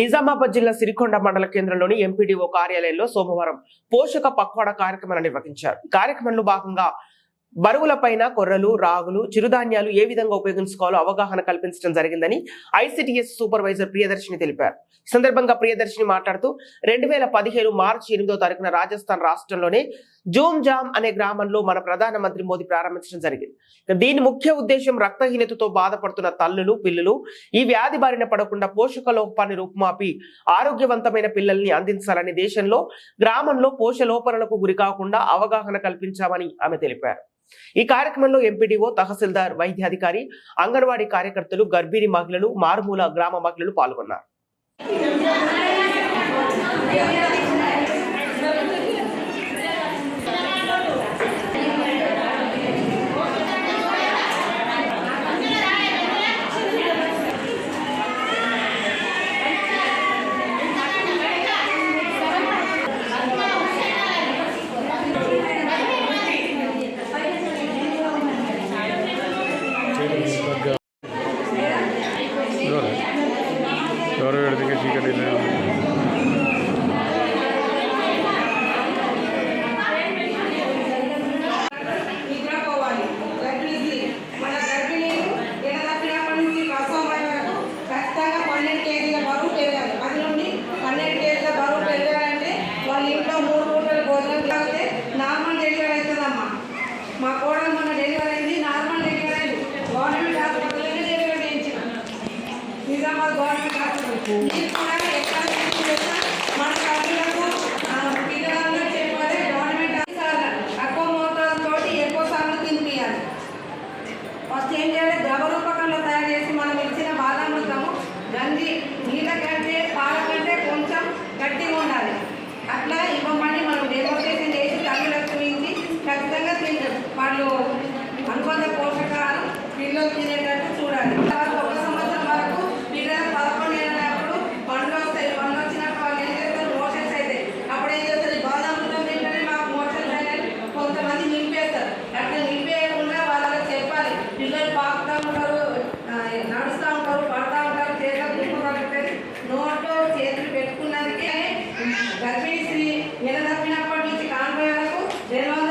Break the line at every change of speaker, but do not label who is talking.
నిజామాబాద్ జిల్లా సిరికొండ మండల కేంద్రంలోని ఎంపీడీఓ కార్యాలయంలో సోమవారం పోషక పక్వాడ కార్యక్రమాన్ని నిర్వహించారు. కార్యక్రమంలో భాగంగా బరువులపైన కొర్రలు రాగులు చిరుధాన్యాలు ఏ విధంగా ఉపయోగించుకోవాలో అవగాహన కల్పించడం జరిగిందని ఐసిటిఎస్ సూపర్వైజర్ ప్రియదర్శిని తెలిపారు. ఈ సందర్భంగా ప్రియదర్శిని మాట్లాడుతూ రెండు వేల పదిహేను మార్చి ఎనిమిదో తారీఖున రాజస్థాన్ రాష్ట్రంలోనే జూమ్ జామ్ అనే గ్రామంలో మన ప్రధానమంత్రి మోదీ ప్రారంభించడం జరిగింది. దీని ముఖ్య ఉద్దేశం రక్తహీనతతో బాధపడుతున్న తల్లులు పిల్లలు ఈ వ్యాధి బారిన పడకుండా పోషక లోపాన్ని రూపుమాపి ఆరోగ్యవంతమైన పిల్లల్ని అందించాలని దేశంలో గ్రామంలో పోషలోపణలకు గురి కాకుండా అవగాహన కల్పించామని ఆమె తెలిపారు. ఈ కార్యక్రమంలో ఎంపీడీఓ తహసీల్దార్ వైద్యాధికారి అంగన్వాడీ కార్యకర్తలు గర్భిణీ మహిళలు మారుమూల గ్రామ మహిళలు పాల్గొన్నారు.
ఇక్కడ మా కోడలు మొన్న డెలివరీ అయింది నార్మల్ డెలివరీ అయింది గవర్నమెంట్ హాస్పిటల్లోనే డెలివరీ చేయించిన నిజామాబాద్ గవర్నమెంట్ హాస్పిటల్ మీరు కూడా ఎక్కడ మన తల్లులకు ఆ, చెప్పాలి. గవర్నమెంట్ తక్కువ మోతాదుతో ఎక్కువ సార్లు తినిపించాలి ఫస్ట్ ఏం చేయాలి? ద్రవ రూపకంలో తయారు చేసి మనం ఇచ్చిన బాలామృతము గంజి నీళ్ళ కంటే పాల కంటే కొంచెం గట్టిగా ఉండాలి. అట్లా ఇవ్వమని మనం డెమోస్ట్రేషన్ చేసి తల్లులకు ఇచ్చి ఖచ్చితంగా తింటారు వాళ్ళు అనుబంధ పోషకాలు పిల్లలు తినే వరకు రెండు